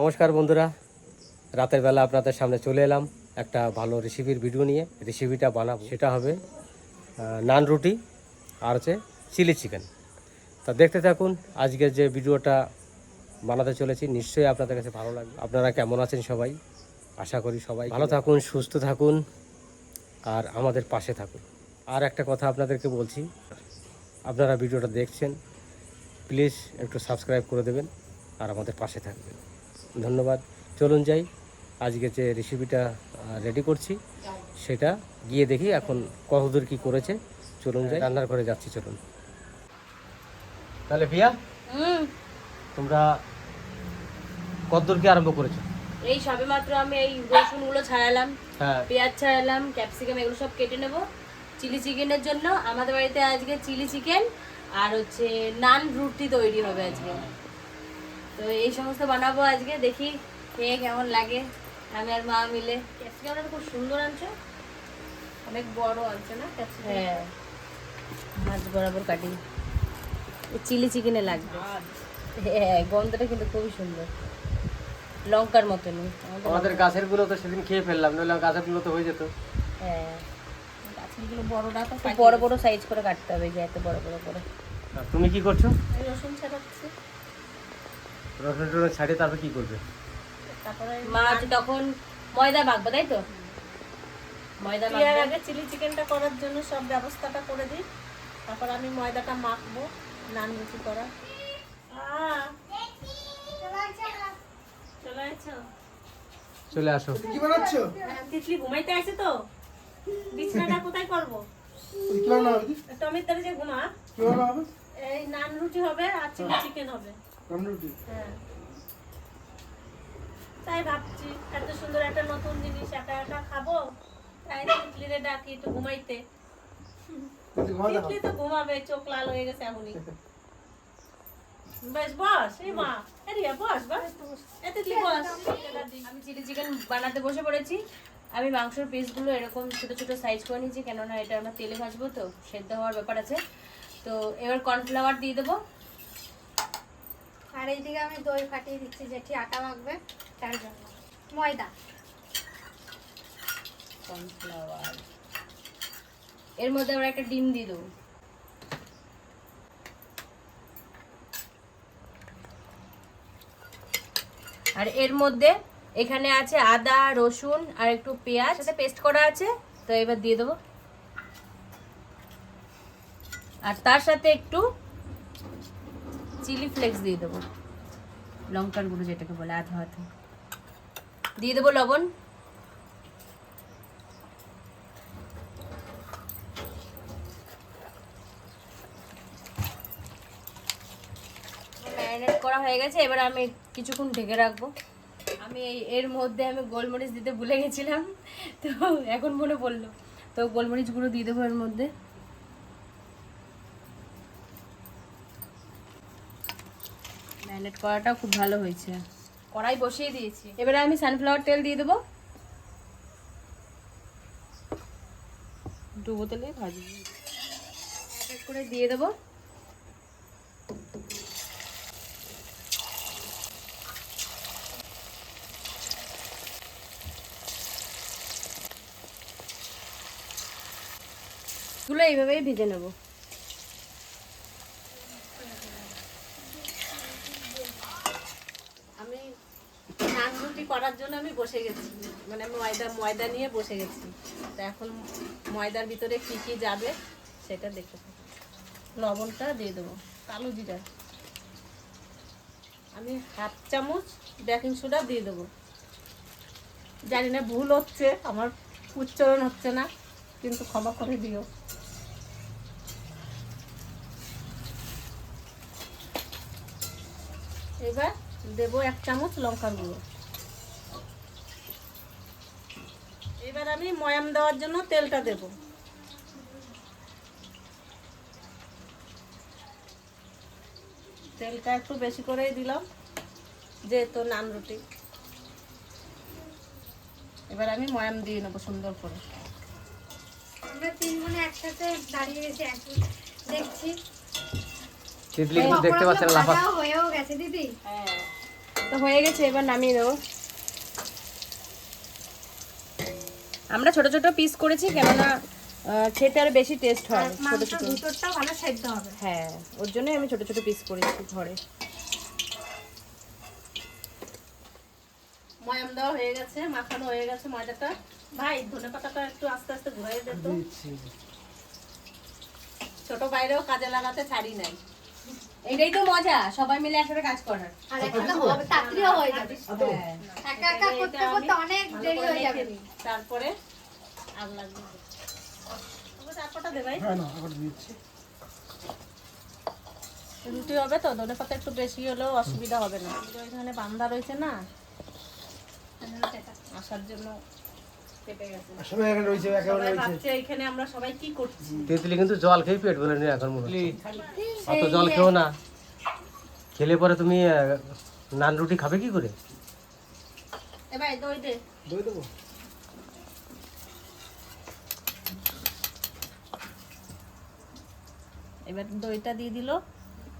নমস্কার বন্ধুরা। রাতের বেলা আপনাদের সামনে চলে এলাম একটা ভালো রেসিপির ভিডিও নিয়ে। রেসিপিটা বানাবো। সেটা হবে নান রুটি আর হচ্ছে চিলি চিকেন তা দেখতে থাকুন, আজকের যে ভিডিওটা বানাতে চলেছি, নিশ্চয়ই আপনাদের কাছে ভালো লাগবে। আপনারা কেমন আছেন সবাই? আশা করি সবাই ভালো থাকুন, সুস্থ থাকুন আর আমাদের পাশে থাকুন। আর একটা কথা আপনাদেরকে বলছি, আপনারা ভিডিওটা দেখছেন প্লিজ একটু সাবস্ক্রাইব করে দেবেন আর আমাদের পাশে থাকবেন। ধন্যবাদ। চলুন যাই আজকে যে রেসিপিটা রেডি করছি সেটা গিয়ে দেখি এখন কতদূর কি করেছে। চলুন যাই রান্নার ঘরে যাচ্ছি চলুন। তাহলে ভিয়া তোমরা কতদূর কি আরম্ভ করেছ? এই সবে মাত্র আমি এই রসুনগুলো ছাড়ালাম হ্যাঁ। পেঁয়াজ ছাড়ালাম ক্যাপসিকাম এগুলো সব কেটে নেব। চিলি চিকেনের জন্য আমাদের বাড়িতে আজকে চিলি চিকেন আর হচ্ছে নান রুটি তৈরি হবে আজকে। তো এই সমস্ত বানাবো আজকে দেখি খেয়ে কেমন লাগে আমি আর মা মিলে। ক্যাপসিকামটা খুব সুন্দর আনছো। অনেক বড় আছে না ক্যাপসিকাম? হ্যাঁ। মাছ বরাবর কাটি। চিলি চিকেনে লাগবে। হ্যাঁ গন্ধটা কিন্তু খুবই সুন্দর। লঙ্কার মতনই। আমাদের আমাদের গাছেরগুলো তো সেদিন খেয়ে ফেললাম নইলে গাছেরগুলো তো হয়ে যেত। হ্যাঁ। গাছগুলো বড়টা তো খুব বড় বড় সাইজ করে কাটতে হবে যে এত বড় বড় করে। তুমি কি করছ? রসুন ছাড়াচ্ছি। রসুন টসুন ছাড়িয়ে তারপর কি করবে? তারপরে মা তখন ময়দা মাখবো তাই তো? ময়দা বিয়ার আগে চিলি চিকেনটা করার জন্য সব ব্যবস্থাটা করে দিই। তারপর আমি ময়দাটা মাখবো নান রুটি করা। চলে আসো। কি বানাচ্ছ? হ্যাঁ, তিতলি ঘুমাইতে আছে তো। বিছানাটা কোথায় করব? টমের তারে যে ঘুমা এই নান রুটি হবে আর চিলি চিকেন হবে। রামরুটি হ্যাঁ। তাই ভাবছি এত সুন্দর একটা নতুন জিনিস একা একা খাব? তাই তিতলিরে ডাকি একটু ঘুমাইতে। তিতলি তো ঘুমাবে চোখ লাল হয়ে গেছে এমনই বেশ বস এই মা। Area boss boss. এ তিতলি বস। আমি চিলি চিকেন বানাতে বসে পড়েছি। আমি মাংসের পিসগুলো এরকম ছোট ছোট সাইজ করে নিয়েছি কেননা এটা আমরা তেলে ভাজবো তো সেদ্ধ হওয়ার ব্যাপার আছে। তো এবার কর্নফ্লাওয়ার দিয়ে দেবো। আর এইদিকে আমি দই ফাটিয়ে দিচ্ছি জেঠি আটা মাখবে তার জন্য। ময়দা। কর্নফ্লাওয়ার এর মধ্যে আমরা একটা ডিম দিয়ে দেবো। আর এর মধ্যে এখানে আছে আদা রসুন আর একটু পেঁয়াজ। সাথে পেস্ট করা আছে। তো এবার দিয়ে দেবো। আর তার সাথে একটু চিলি ফ্লেক্স দিয়ে দেবো। লঙ্কার গুঁড়ো যেটাকে বলে, আধা হাতে দিয়ে দেবো লবণ। ম্যারিনেট করা হয়ে গেছে, এবার আমি কিছুক্ষণ ঢেকে রাখব। আমি এর মধ্যে আমি গোলমরিচ দিতে ভুলে গেছিলাম, তো এখন মনে পড়ল। তো গোলমরিচ গুঁড়ো দিয়ে দেবো এর মধ্যে। ম্যারিনেট করাটা খুব ভালো হয়েছে। কড়াই বসিয়ে দিয়েছি। এবারে আমি সানফ্লাওয়ার তেল দিয়ে দেবো। ডুবো তেলে এক করে দিয়ে দেবো। গুলো এইভাবেই ভেজে নেব আমি নান রুটি করার জন্য আমি বসে গেছি। মানে ময়দা ময়দা নিয়ে বসে গেছি। তা এখন ময়দার ভিতরে কি কি যাবে সেটা দেখে লবণটা দিয়ে দেবো, কালো জিরা। আমি হাফ চামচ বেকিং সোডা দিয়ে দেবো। জানি না, ভুল হচ্ছে, আমার উচ্চারণ হচ্ছে না, কিন্তু ক্ষমা করে দিও। এবার দেবো এক চামচ লঙ্কার গুঁড়ো। এবার আমি ময়াম দেওয়ার জন্য তেলটা দেব। তেলটা একটু বেশি করেই দিলাম যেহেতু নান রুটি। এবার আমি ময়াম দিয়ে নেব সুন্দর করে। আমরা তিন বোনে একসাথে দাঁড়িয়ে গেছি দেখছি। তিতলি দেখতে পাচ্ছেন লাফা হয়েও গেছে দিদি। হ্যাঁ। তো হয়ে গেছে এবার নামিয়ে দেবো আমরা ছোট ছোট পিস করেছি কেননা আহ, খেতে আরও বেশি টেস্ট হয় ছোট ছোট। ভিতরটা ভালো সেদ্ধ হবে। হ্যাঁ ওর জন্যই আমি ছোট ছোট পিস করেছি ঘরে। ময়াম দেওয়া হয়ে গেছে মাখানো হয়ে গেছে ময়দাটা। ভাই ধনে পাতাটা একটু আস্তে আস্তে ঘুরাই দে তো। ছোট বাইরেও কাজে লাগাতে ছাড়ি নাই। এটাই তো মজা সবাই মিলে একসাথে কাজ করার। আর এখানে হবে তাড়াতাড়িও হয়ে যাবে। হ্যাঁ। একা একা করতে করতে অনেক দেরি হয়ে যাবে। তারপরে আর লাগবে। তবে দে ভাই। হ্যাঁ না আবার দিচ্ছি। রুটি হবে তো ধনে পাতা একটু বেশি হলেও অসুবিধা হবে না। এখানে বান্ধা রয়েছে না আসার জন্য তেঁতুলি কিন্তু জল খেয়ে পেট বলে নি এখন মনে অত জল খেও না। খেলে পরে তুমি নান রুটি খাবে কি করে? এবার দই দে। দই দেবো? এবার দইটা দিয়ে দিল।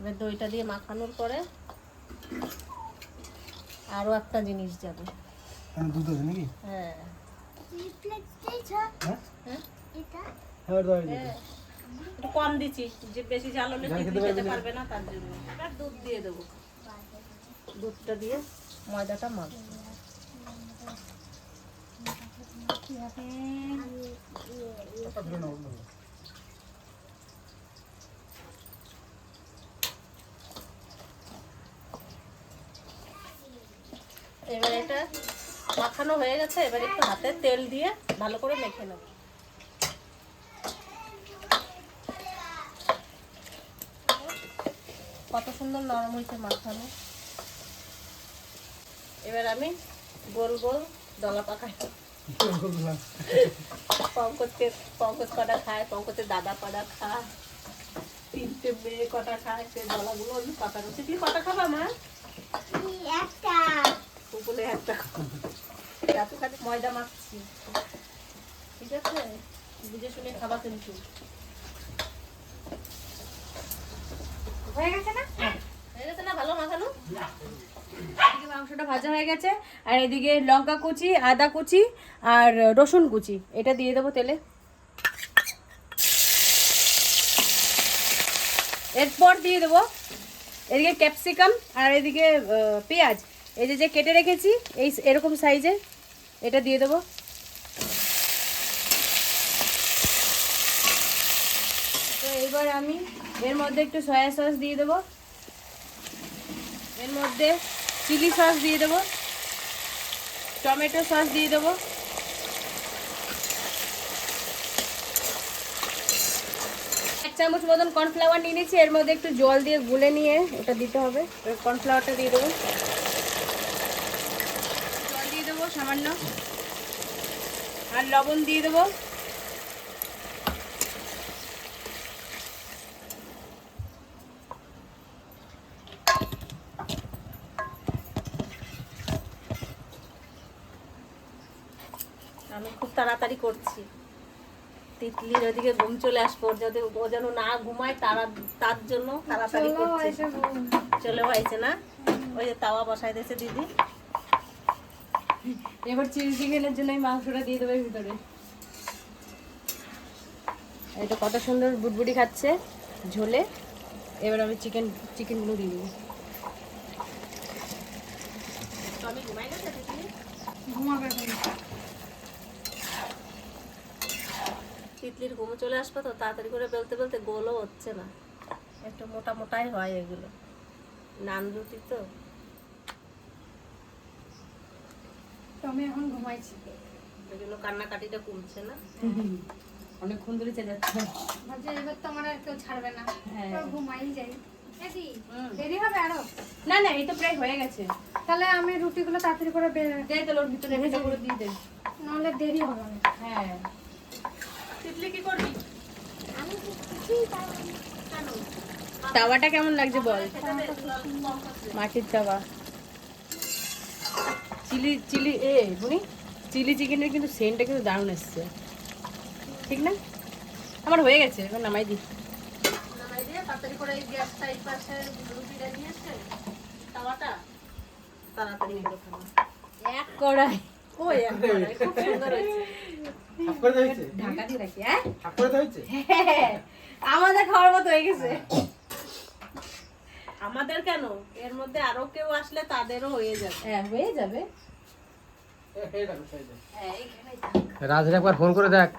এবার দইটা দিয়ে মাখানোর পরে আরও একটা জিনিস যাবে। দুধ আছে নাকি? হ্যাঁ। হ্যাঁ হ্যাঁ? হ্যাঁ। একটু কম দিচ্ছি যে বেশি জাল হলে জাল খেতে খেতে পারবি না। পারবে না তার জন্য এবার দুধ দিয়ে দেবো দুধটা দিয়ে ময়দাটা মাখবো টাকা ধরে নাও বলো। এবার এটা মাখানো হয়ে গেছে এবার একটু হাতে তেল দিয়ে ভালো করে মেখে নেব। কত সুন্দর নরম হয়েছে মাখানো। এবার আমি গোল গোল দলা পাকাই। পঙ্কজকে পঙ্কজ কটা খায় পঙ্কজের দাদা কটা খায় তিনটে মেয়ে কটা খায় সে দলাগুলো আমি পাকানো। শিখলি কটা খাবা মা? একটা। এত খালি ময়দা মাখছি। ঠিক আছে? বুঝে শুনে খাবা কিন্তু হয়ে গেছে না? হয়ে। গেছে না? ভালো মাখানো মাংসটা ভাজা হয়ে গেছে। আর এদিকে লঙ্কা কুচি আদা কুচি আর রসুন কুচি। এটা দিয়ে দেবো তেলে। এরপর দিয়ে দেবো এদিকে ক্যাপসিকাম আর এদিকে পেঁয়াজ। এই যে যে কেটে রেখেছি এই এরকম সাইজের এটা দিয়ে দেবো। তো এবার আমি এর মধ্যে একটু সয়া সস দিয়ে দেবো। এর মধ্যে চিলি সস দিয়ে দেবো। টমেটো সস দিয়ে দেবো। এক চামচ মতন কর্নফ্লাওয়ার নিয়ে নিচ্ছি এর মধ্যে একটু জল দিয়ে গুলে নিয়ে এটা দিতে হবে। কর্নফ্লাওয়ারটা দিয়ে দেবো। সামান্য। আর লবণ দিয়ে দেবো। আমি খুব তাড়াতাড়ি করছি। তিতলির ওদিকে ঘুম চলে আসব যাতে ও যেন না ঘুমায় তারা তার জন্য তাড়াতাড়ি করছি। চলে হয়েছে না? ওই যে তাওয়া বসাই দিয়েছে দিদি। এবার চিলি চিকেনের জন্য এই মাংসটা দিয়ে দেবে ভিতরে। এটা কত সুন্দর বুটবুটি খাচ্ছে ঝোলে। এবার আমি চিকেন চিকেনগুলো দিয়ে দেবো। তিতলির ঘুম চলে আসবে তো তাড়াতাড়ি করে বেলতে বেলতে গোলও হচ্ছে না। একটু মোটা মোটাই হয় এগুলো। নান রুটি তো। আমি এখন ঘুমাইছি। ওই জন্য কান্নাকাটিটা কমছে না? অনেকক্ষণ ধরে চলে যাচ্ছে ভাবছি এবার তো আমার আর কেউ ছাড়বে না। হ্যাঁ। তো ঘুমাই যাই। দেরি হবে আরও? না না এই তো প্রায় হয়ে গেছে। তাহলে আমি রুটিগুলো তাড়াতাড়ি করে দে ওর ভিতরে ভেজা করে দিয়ে দে। নাহলে দেরি হবে হ্যাঁ। তিতলি কি করবি? তাওয়াটা কেমন লাগছে বল। মাটির তাওয়া। চিলি চিলি এ বুনি চিলি চিকেনের কিন্তু সেন্টটা কিন্তু দারুণ এসছে। ঠিক না? আমার হয়ে গেছে এখন নামাই দিই। এক কড়াই। ওই এক কড়াই, খুব সুন্দর হয়েছে। ঢাকা দিয়ে রাখি হ্যাঁ? হয়েছে? আমাদের খাওয়ার মতো হয়ে গেছে। আমাদের কেন? এর মধ্যে আরও কেউ আসলে তাদেরও হয়ে যাবে। হ্যাঁ হয়ে যাবে। হ্যাঁ রাজের একবার ফোন করে দেখ।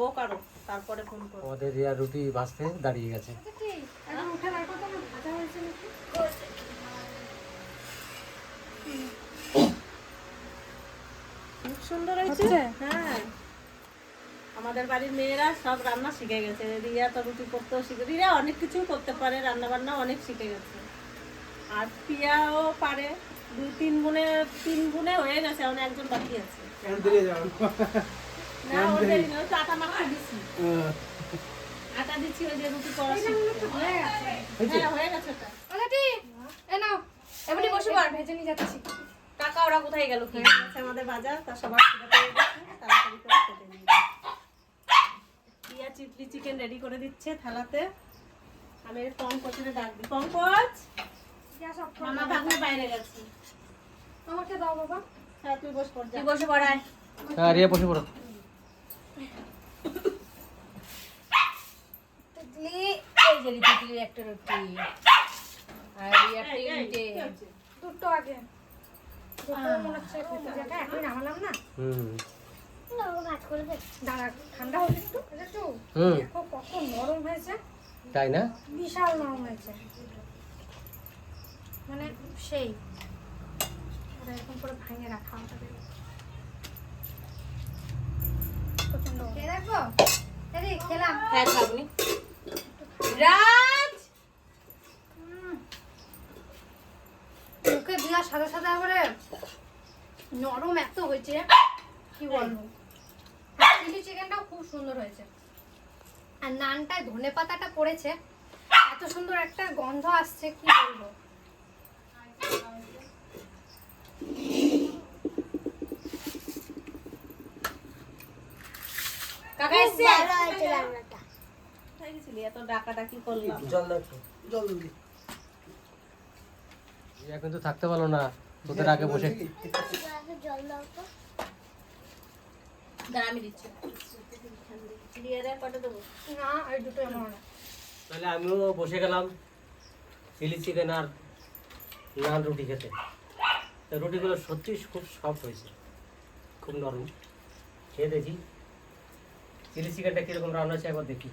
ও কারও তারপরে ফোন করো। আমাদের রিয়া রুটি ভাজতে দাঁড়িয়ে গেছে। এখন উঠে বার করতে ভাজা হয়েছে নাকি? খুব সুন্দর হয়েছে। হ্যাঁ। আমাদের বাড়ির মেয়েরা সব রান্না শিখে গেছে। রিয়া তো রুটি করতেও শিখে রিয়া অনেক কিছু করতে পারে রান্না বান্না অনেক শিখে গেছে। আর পিয়াও পারে। দুই তিন গুণে তিন গুণে হয়ে গেছে এখন একজন বাকি আছে। না ওর দেরি নেই, আটা মাখতে দিছি। আটা দিচ্ছি ওই যে রুটি করা। হয়ে গেছে। হ্যাঁ হয়ে গেছে ওটা। এ নাও এমনি বসে পড় ভেজে নিয়ে যাচ্ছি। টাকা ওরা কোথায় গেল কি? আমাদের বাজার তা সবার খিদে পেয়ে গেছে, তাড়াতাড়ি করে খেতে নিয়ে যাই। চিটলি চিকেন রেডি করে দিচ্ছে থালাতে। আমি পঙ্কজের ডাক দিই। পঙ্কজ মামা ভাগ্নে বাইরে গেছে। আমাকে দাও বাবা। হ্যাঁ তুই বস পড় তুই বসে পড়ায় হ্যাঁ রিয়া বসে পড়ো। এই যে লিটির একটা রুটি। আর? দুটো আগে। দুটো মনে হচ্ছে এখন নামালাম না? হুম। দাঁড়া ঠান্ডা হলে একটু একটু দেখো কত নরম হয়েছে। তাই না? বিশাল নরম হয়েছে। মানে সেই। এরকম করে ভাঙে রাখা হবে। প্রচণ্ড খেয়ে এই খেলাম। হ্যাঁ খাবনি রাজ! মুখে দেওয়ার সাদা সাদা করে। নরম এত হয়েছে। কি বলব? চিলি চিকেনটাও খুব সুন্দর হয়েছে। আর নানটায় ধনে পাতাটা পড়েছে। এত সুন্দর একটা গন্ধ আসছে কি বলব? কাকা এসছে? কোথায় গেছিলি? এত ডাকাডাকি করলাম। জল দাও একটু জল দিবি রিয়া কিন্তু থাকতে পারল না। তোদের আগে বসে দাঁড়া আমি দিচ্ছি। রিয়ারে কটা দেবো? না এই দুটো আমার না। তাহলে আমিও বসে গেলাম চিলি চিকেন আর নান রুটি খেতে। তো রুটিগুলো সত্যি খুব সফট হয়েছে খুব নরম। খেয়ে দেখি চিলি চিকেনটা কীরকম রান্না হয়েছে একবার দেখি।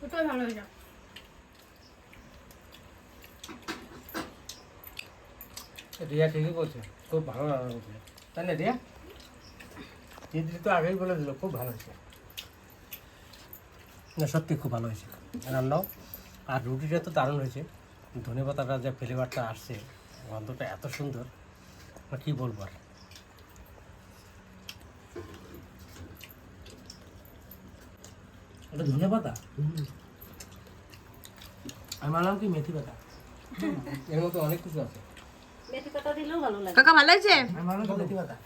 দুটোই ভালো হয়েছে রিয়া ঠিকই বলছে খুব ভালো রান্না করছে। তাই না রিয়া? দিদি তো আগেই বলে দিল খুব ভালো হয়েছে। না সত্যি খুব ভালো হয়েছে। রান্নাও আর রুটিটা তো দারুণ হয়েছে। ধনে পাতাটা যে ফ্লেভারটা আসছে গন্ধটা এত সুন্দর আর কি বলব আর। ধনে পাতা? আমি ভাবলাম কি? মেথি পাতা? এর মতো অনেক কিছু আছে। মেথি পাতা দিলেও ভালো লাগে। কাকা ভালো হয়েছে? আমি কি? মেথি পাতা।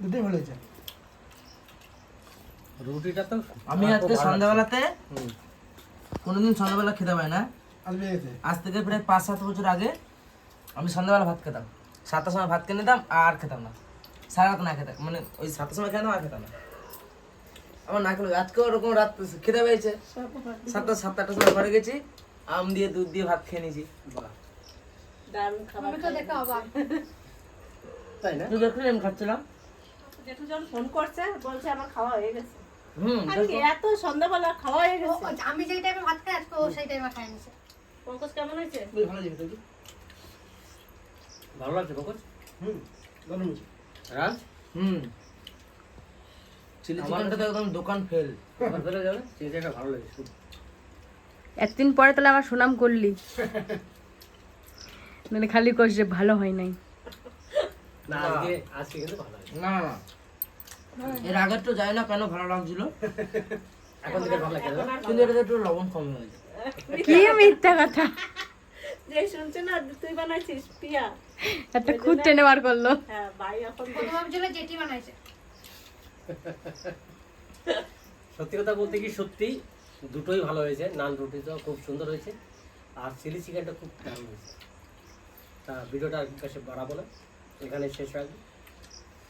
দুটোই ভালো হয়েছে। রুটিটা তো আমি আজকে সন্ধ্যাবেলাতে। কোনোদিন সন্ধ্যাবেলা খেতে পাই না। আজ থেকে প্রায় পাঁচ সাত বছর আগে আমি সন্ধ্যাবেলা ভাত খেতাম। সাতটার সময় ভাত কিনে নিতাম আর খেতাম না। সারা রাত না খেতাম। মানে ওই সাতটার সময় খেতাম আর খেতাম না। আমার না খেলে আজকেও ওরকম রাত খেতে পেয়েছে। সাতটা সাতটা আটটার সময় ঘরে গেছি আম দিয়ে দুধ দিয়ে ভাত খেয়ে নিয়েছি। তাই না? তুই দেখলি আমি খাচ্ছিলাম। জেঠু যখন ফোন করছে বলছে আমার খাওয়া হয়ে গেছে। হুম এত সন্ধ্যাবেলা খাওয়া হয়ে গেছে। আমি যেই টাইপের ভাত খাই আজকে ও সেই টাইপের খাই নিছে পঙ্কজ কেমন হয়েছে? ভালো লাগছে হুম হয়েছে রাজ? হুম। লাগছে পরে তাহলে আমার সুনাম করলি। মানে খালি কোষ যে ভালো হয় নাই। না আজকে আজকে কিন্তু ভালো না না। এর আগে তো জানি না কেন ভালো লাগছিল? এখন থেকে ভালো লাগছে। না? কিন্তু এটা একটু লবণ কম হয়েছে কি মিথ্যা কথা? যে শুনছে না তুই বানাইছিস পিয়া। একটা খুদ টেনে বার করল। হ্যাঁ ভাই এখন প্রথম ভাবছিল জেঠি বানাইছে। সত্যি কথা বলতে কি সত্যি দুটোই ভালো হয়েছে। নান রুটি তো খুব সুন্দর হয়েছে আর চিলি চিকেনটা খুব দারুণ হয়েছে। তা ভিডিওটা আর বেশি বাড়াবো না। এখানে শেষ হয়ে যাবে।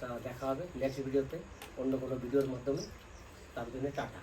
তা দেখা হবে নেক্সট ভিডিওতে অন্য কোনো ভিডিওর মাধ্যমে। তার জন্য টাটা।